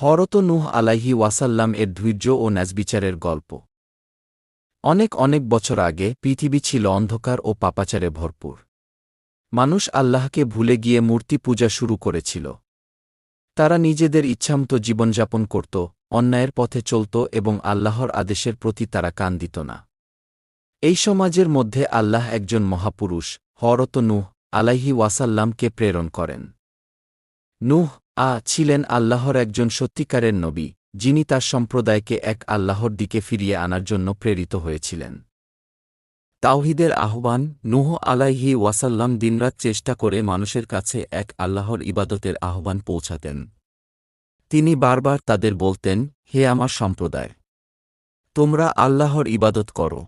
হরত নুহ আলাইহি ওয়াসাল্লাম এর ধৈর্য ও ন্যাজবিচারের গল্প। অনেক অনেক বছর আগে পৃথিবী ছিল অন্ধকার ও পাপাচারে ভরপুর। মানুষ আল্লাহকে ভুলে গিয়ে মূর্তি পূজা শুরু করেছিল। তারা নিজেদের ইচ্ছামতো জীবনযাপন করত, অন্যায়ের পথে চলত এবং আল্লাহর আদেশের প্রতি তারা কান দিত না। এই সমাজের মধ্যে আল্লাহ একজন মহাপুরুষ, হরত নুহ আলাইহি ওয়াসাল্লামকে প্রেরণ করেন। নুহ আ ছিলেন আল্লাহর একজন সত্যিকারের নবী, যিনি তার সম্প্রদায়কে এক আল্লাহর দিকে ফিরিয়ে আনার জন্য প্রেরিত হয়েছিলেন। তাওহিদের আহ্বান, নুহ আলাইহি ওয়াসাল্লাম দিনরাত চেষ্টা করে মানুষের কাছে এক আল্লাহর ইবাদতের আহ্বান পৌঁছাতেন। তিনি বারবার তাদের বলতেন, হে আমার সম্প্রদায়, তোমরা আল্লাহর ইবাদত করো।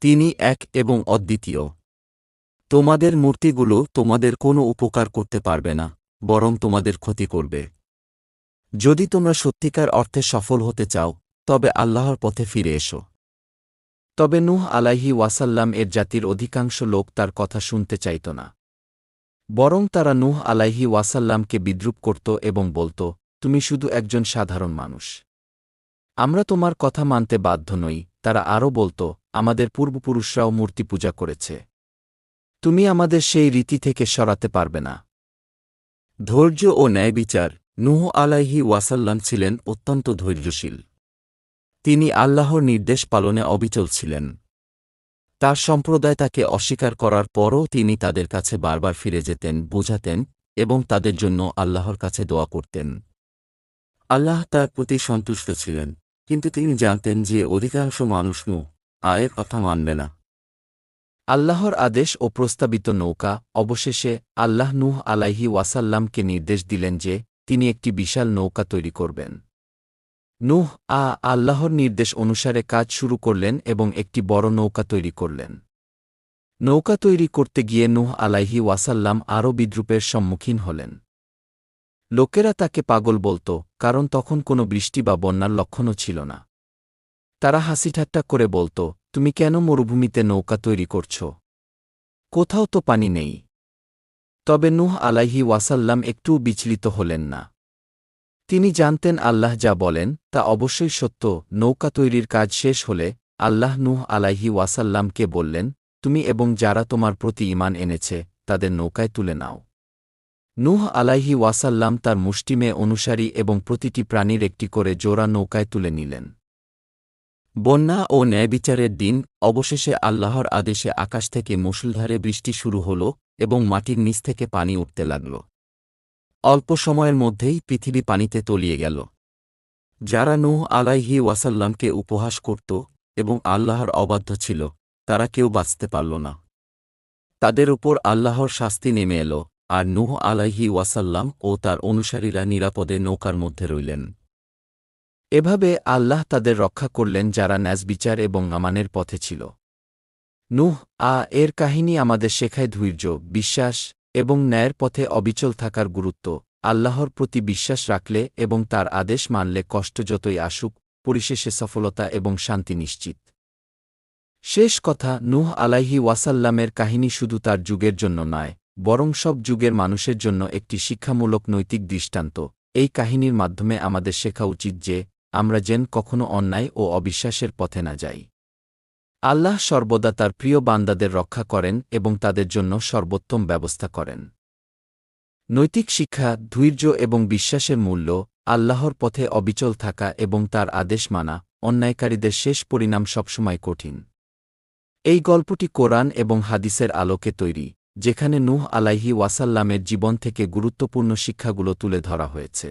তিনি এক এবং অদ্বিতীয়। তোমাদের মূর্তিগুলো তোমাদের কোনো উপকার করতে পারবে না। বরং তোমাদের ক্ষতি করবে। যদি তোমরা সত্যিকার অর্থে সফল হতে চাও, তবে আল্লাহর পথে ফিরে এসো। তবে নুহ আলাইহি ওয়াসাল্লাম এর জাতির অধিকাংশ লোক তার কথা শুনতে চাইত না। বরং তারা নুহ আলাইহি ওয়াসাল্লামকে বিদ্রুপ করত এবং বলত, তুমি শুধু একজন সাধারণ মানুষ। আমরা তোমার কথা মানতে বাধ্য নই। তারা আরও বলত, আমাদের পূর্বপুরুষরাও মূর্তি পূজা করেছে। তুমি আমাদের সেই রীতি থেকে সরাতে পারবে না। ধৈর্য ও ন্যায়বিচার নুহ আলাইহি ওয়াসাল্লাম ছিলেন অত্যন্ত ধৈর্যশীল। তিনি আল্লাহর নির্দেশ পালনে অবিচল ছিলেন। তার সম্প্রদায় তাকে অস্বীকার করার পরও তিনি তাদের কাছে বারবার ফিরে যেতেন, বোঝাতেন এবং তাদের জন্য আল্লাহর কাছে দোয়া করতেন। আল্লাহ তার প্রতি সন্তুষ্ট ছিলেন, কিন্তু তিনি জানতেন যে অধিকাংশ মানুষ নু আয়ের কথা মানবে না। আল্লাহর আদেশ ও প্রস্তাবিত নৌকা, অবশেষে আল্লাহ নুহ আলাইহি ওয়াসাল্লামকে নির্দেশ দিলেন যে তিনি একটি বিশাল নৌকা তৈরি করবেন। নুহ আ আল্লাহর নির্দেশ অনুসারে কাজ শুরু করলেন এবং একটি বড় নৌকা তৈরি করলেন। নৌকা তৈরি করতে গিয়ে নুহ আলাইহি ওয়াসাল্লাম আরও বিদ্রুপের সম্মুখীন হলেন। লোকেরা তাকে পাগল বলত, কারণ তখন কোনো বৃষ্টি বা বন্যার লক্ষণও ছিল না। তারা হাসিঠাট্টা করে বলত তুমি কেন মরুভূমিতে নৌকা তৈরি করছ? কোথাও তো পানি নেই। তবে নুহ আলাইহি ওয়াসাল্লাম একটুও বিচলিত হলেন না। তিনি জানতেন আল্লাহ যা বলেন, তা অবশ্যই সত্য, নৌকা তৈরির কাজ শেষ হলে আল্লাহ নুহ আলাইহি ওয়াসাল্লামকে বললেন, তুমি এবং যারা তোমার প্রতি ইমান এনেছে, তাদের নৌকায় তুলে নাও। নুহ আলাইহি ওয়াসাল্লাম তার মুষ্টিমে অনুসারী এবং প্রতিটি প্রাণীর একটি করে জোড়া নৌকায় তুলে নিলেন। বন্যা ও ন্যায়বিচারের দিন, অবশেষে আল্লাহর আদেশে আকাশ থেকে মুষলধারে বৃষ্টি শুরু হল এবং মাটির নিচ থেকে পানি উঠতে লাগল। অল্প সময়ের মধ্যেই পৃথিবী পানিতে তলিয়ে গেল। যারা নূহ আলাইহি ওয়াসাল্লামকে উপহাস করত এবং আল্লাহর অবাধ্য ছিল, তারা কেউ বাঁচতে পারল না। তাদের উপর আল্লাহর শাস্তি নেমে এল, আর নূহ আলাইহি ওয়াসাল্লাম ও তার অনুসারীরা নিরাপদে নৌকার মধ্যে রইলেন। এভাবে আল্লাহ তাদের রক্ষা করলেন যারা ন্যাজবিচার এবং আমানের পথে ছিল। নুহ, আ, এর কাহিনী আমাদের শেখায় ধৈর্য, বিশ্বাস এবং ন্যায়ের পথে অবিচল থাকার গুরুত্ব, আল্লাহর প্রতি বিশ্বাস রাখলে এবং তার আদেশ মানলে কষ্ট যতই আসুক, পরিশেষে সফলতা এবং শান্তি নিশ্চিত। শেষ কথা, নুহ আলাইহি ওয়াসাল্লামের কাহিনী শুধু তার যুগের জন্য নয়, বরং সব যুগের মানুষের জন্য একটি শিক্ষামূলক নৈতিক দৃষ্টান্ত। এই কাহিনীর মাধ্যমে আমাদের শেখা উচিত যে আমরা যেন কখনো অন্যায় ও অবিশ্বাসের পথে না যাই। আল্লাহ সর্বদা তার প্রিয় বান্দাদের রক্ষা করেন এবং তাদের জন্য সর্বোত্তম ব্যবস্থা করেন। নৈতিক শিক্ষা, ধৈর্য এবং বিশ্বাসের মূল্য, আল্লাহর পথে অবিচল থাকা এবং তার আদেশ মানা, অন্যায়কারীদের শেষ পরিণাম সবসময় কঠিন। এই গল্পটি কোরআন এবং হাদিসের আলোকে তৈরি, যেখানে নূহ আলাইহি ওয়াসাল্লামের জীবন থেকে গুরুত্বপূর্ণ শিক্ষাগুলো তুলে ধরা হয়েছে।